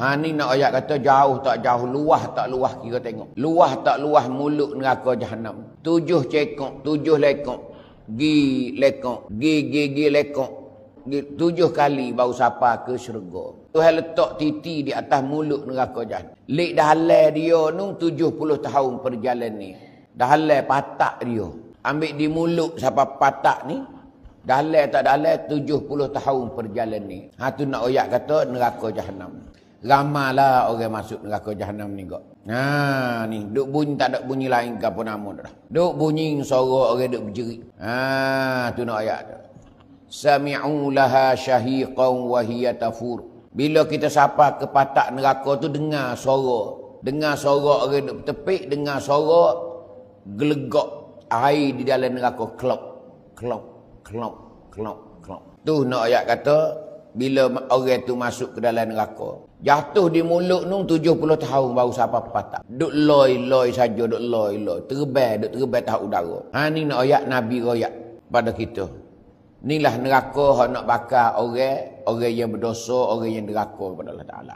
Ha ni nak ayat kata jauh tak jauh, luah tak luah kira tengok. Luah tak luah mulut neraka jahanam. Tujuh cekok, tujuh lekok. Gi lekok, gi gi gi lekok. Gi, tujuh kali baru sapa ke syurga. Tuhan letak titi di atas mulut neraka jahanam. Lik dah halal dia nung tujuh puluh tahun perjalanan ni. Dah halal patak dia. Ambil di mulut siapa patak ni. Dah halal tak dah halal tujuh puluh tahun perjalanan ni. Ha tu nak oyak kata neraka jahanam. Ramalah orang masuk neraka jahanam ni kok. Ha ni duk bunyi tak ada bunyi lain ke apa nama dah. Duk bunyi suara orang duk berjerit. Ha tu nak ayat tu. Sami'u laha syahiqan wa hiya tafur. Bila kita sapa ke patak neraka tu dengar suara. Dengar suara orang duk bertepik, dengar suara gelegak air di dalam neraka klop klop klop klop klop. Tu nak ayat kata bila orang tu masuk ke dalam neraka. Jatuh di mulut nung 70 tahun baru sampai patak. Duk loi-loi saja, duk loi-loi. Terbang, duk terbang tahu udara. Ha ni nak ayat Nabi royak pada kita. Inilah neraka nak bakar orang, orang yang berdosa, orang yang neraka kepada Allah Ta'ala.